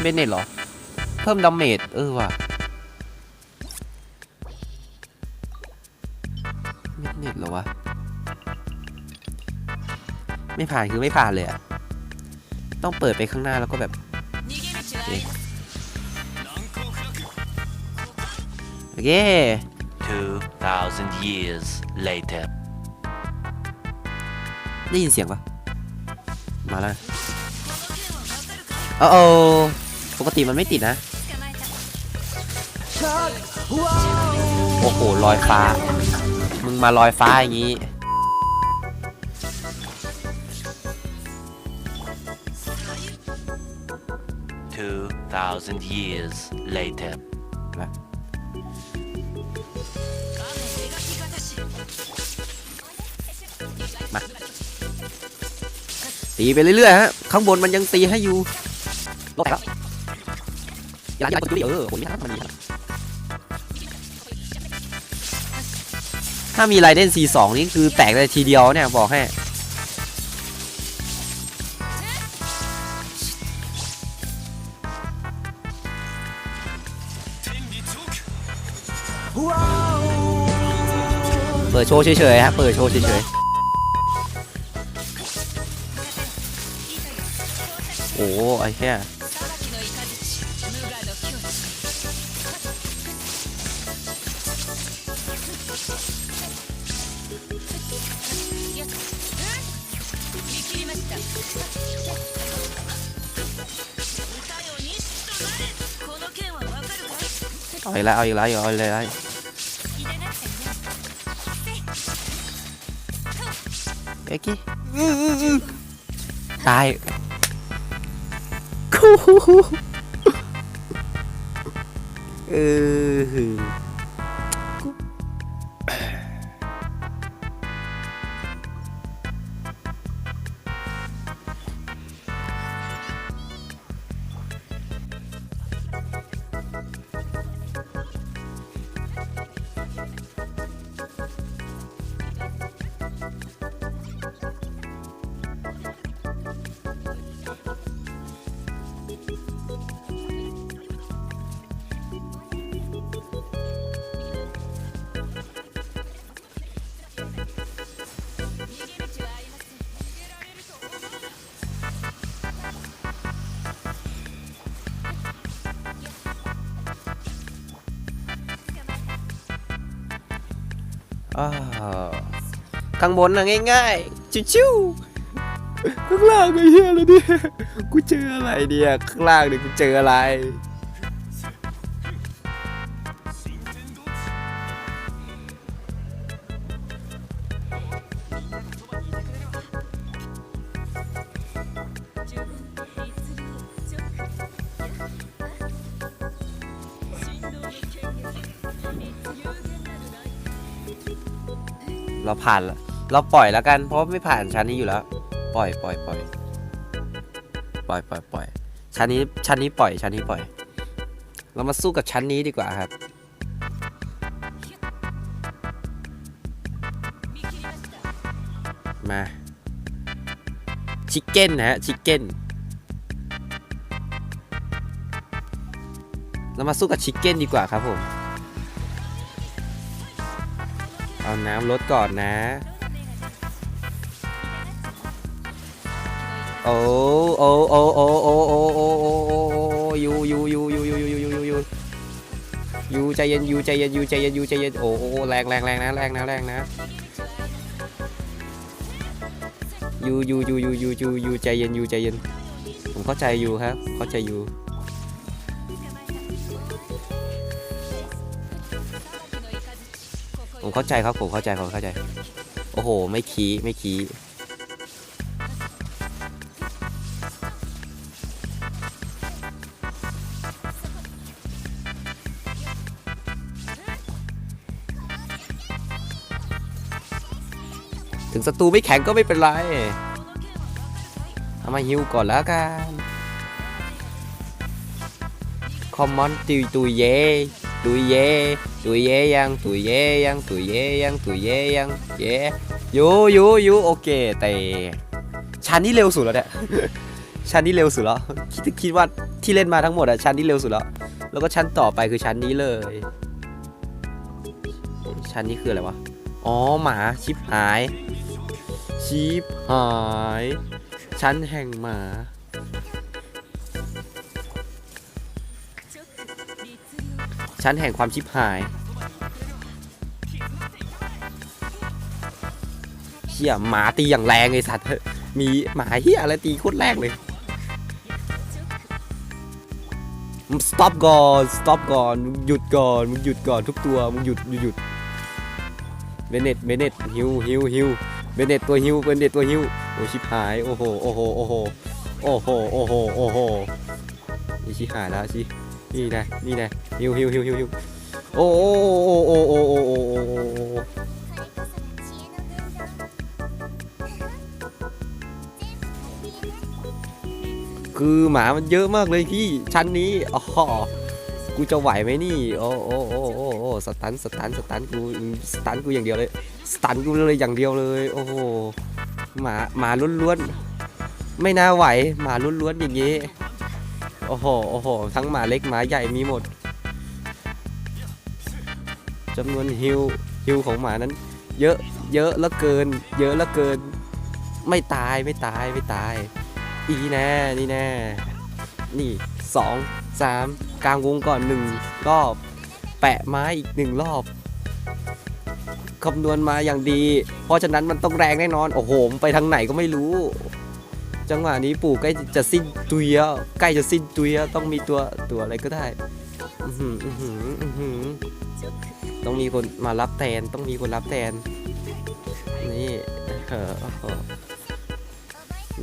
เบนเน็ตเหรอ เพิ่มดาเมจเออว่ะเบนเน็ตเหรอวะ ไม่ผ่านคือไม่ผ่านเลยอะต้องเปิดไปข้างหน้าแล้วก็แบบโอเค 2,000 years later. ได้ยินเสียงปะมาแล้วโอ้โอ ปกติมันไม่ติดนะ โอ้โหลอยฟ้า มึงมาลอยฟ้าอย่างนี้2,000 years later. ตีไปเรื่อยๆฮะ ข้างบนมันยังตีให้อยู่ลดแล้ว อย่าอย่าอย่าเออโหนี่ฮะมันมีครับถ้ามีไรเดน C2 นี่คือแตกเลยทีเดียวเนี่ย บอกให้เปิดโชว์เฉยๆฮะเปิดโชว์เฉยๆ โอ้ไอ้แค่ เอาอีกแล้วเอาอีกแล้วเอาอีกแล้วเอ็กกี้ตายคู่เออ ข้างบนน่ะง่ายๆชิวๆข้างล่างไอ้เหี้ยอะไรเนี่ยกูเจออะไรเนี่ยข้างล่างเนี่ยกูเจออะไร เราผ่านแล้วเราปล่อยแล้วกัน เพราะไม่ผ่านชั้นนี้อยู่แล้ว ปล่อยปล่อยปล่อยปล่อยปล่อยปล่อยชั้นนี้ชั้นนี้ปล่อยชั้นนี้ปล่อย เรามาสู้กับชั้นนี้ดีกว่าครับมาชิคเก้นนะฮะชิคเก้นเรามาสู้กับชิคเก้นดีกว่าครับผม น้ำลดก่อนนะ โอ้โอ้โอ้โอ้โอ้โอ้โอ้โอ้โอ้ยูยูยูยูยูยูยูยูยูยูใจเย็นยูใจเย็นยูใจเย็นยูใจเย็นโอ้โอ้แรงแรงแรงนะแรงนะแรงนะยูยูยูยูยูยูยูใจเย็นยูใจเย็นผมเข้าใจยูครับ เข้าใจยู ผมเข้าใจครับผมเข้าใจผมเข้าใจ โอ้โห ไม่ขี้ไม่ขี้ถึงศัตรูไม่แข็งก็ไม่เป็นไรเอามาฮิวก่อนแล้วกันคอมมอนตุยตุยเยตุยเย ตุยเยยังตุยเยยังตุยเยยังตุยเยยังเยยูยูยูโอเคแต่ชั้นนี้เร็วสุดแล้วเนี่ยชั้นนี้เร็วสุดแล้วคิดคิดว่าที่เล่นมาทั้งหมดอะชั้นนี้เร็วสุดแล้ว แล้วก็ชั้นต่อไปคือชั้นนี้เลย ชั้นนี้คืออะไรวะอ๋อหมาชิปหายชิปหายชั้นแห่งหมาชั้นแห่งความชิปหาย ฮียหมาตีอย่างแรงไอสัตว์มีหมาเฮียอะไรตีโคตรแรงเลย stop ก่อน stop ก่อนหยุดก่อนมึงหยุดก่อนทุกตัวมึงหยุดหยุดหยุดเบเนตเบเนตฮิวฮิวฮิวเบเนตตัวฮิวเบเนตตัวฮิวโอ้ชิบหายโอ้โหโอ้โหโอ้โหโอ้โหโอ้โหโอ้โหนี่ชิบหายแล้วชินี่นะนี่นะฮิวฮิวฮิวฮิวฮิวโอ้โอ้โอ้โอ้โอ้โอ้ คือหมามันเยอะมากเลยพี่ชั้นนี้อ๋อกูจะไหวไหมนี่ โอ้โอ้โอ้โอ้โอ้สตันสตันสตันกูสตันกูอย่างเดียวเลยสตันกูเลยอย่างเดียวเลย โอ้โหหมาหมาล้วนๆไม่น่าไหวหมาล้วนๆอย่างงี้โอ้โหโอ้โหทั้งหมาเล็กหมาใหญ่มีหมดจำนวนฮิวฮิวของหมานั้น เยอะเยอะลือเกิน เยอะลือเกิน ไม่ตายไม่ตายไม่ตาย อีแน่นี่แน่นี่สองสามกลางวงก่อนหนึ่งรอบ แปะไม้อีกหนึ่งรอบคำนวณมาอย่างดี เพราะฉะนั้นมันต้องแรงแน่นอน โอ้โหไปทางไหนก็ไม่รู้ จังหวะนี้ปู่ใกล้จะสิ้นตุยแล้วใกล้จะสิ้นตุยแล้วต้องมีตัวตัวอะไรก็ได้ต้องมีคนมารับแทน ต้องมีคนรับแทน นี่เออโอ้โห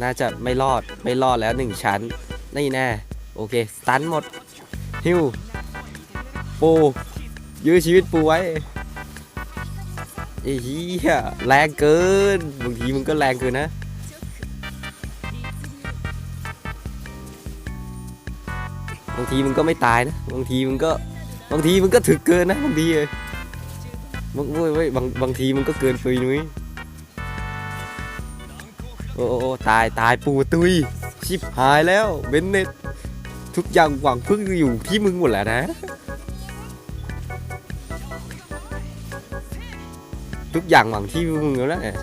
น่าจะไม่รอดไม่รอดแล้วหนึ่งชั้นนี่แน่โอเคสตันหมดฮิวปูยื้อชีวิตปูไว้ไอ้เหี้ยแรงเกินบางทีมึงก็แรงเกินนะบางทีมึงก็ไม่ตายนะบางทีมึงก็บางทีมึงก็ถึกเกินนะบางทีเลยบางเว้ยว้ยบางบางทีมึงก็เกินปุยนุ้ย โอ้ตายตายปูตุย ชิบหายแล้วเบนเนตทุกอย่างหวังพึ่งอยู่ที่มึงหมดแล้วนะ ทุกอย่างหวังที่มึงแล้วนะ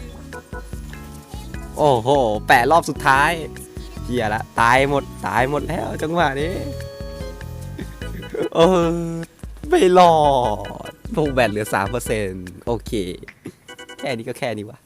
โอ้โหแปะรอบสุดท้ายเฮียละตายหมดตายหมดแล้วจังหวะนี้เออไม่รอดพวกแบตเหลือสามเปอร์เซ็นต์โอเค แค่นี้ก็แค่นี้วะ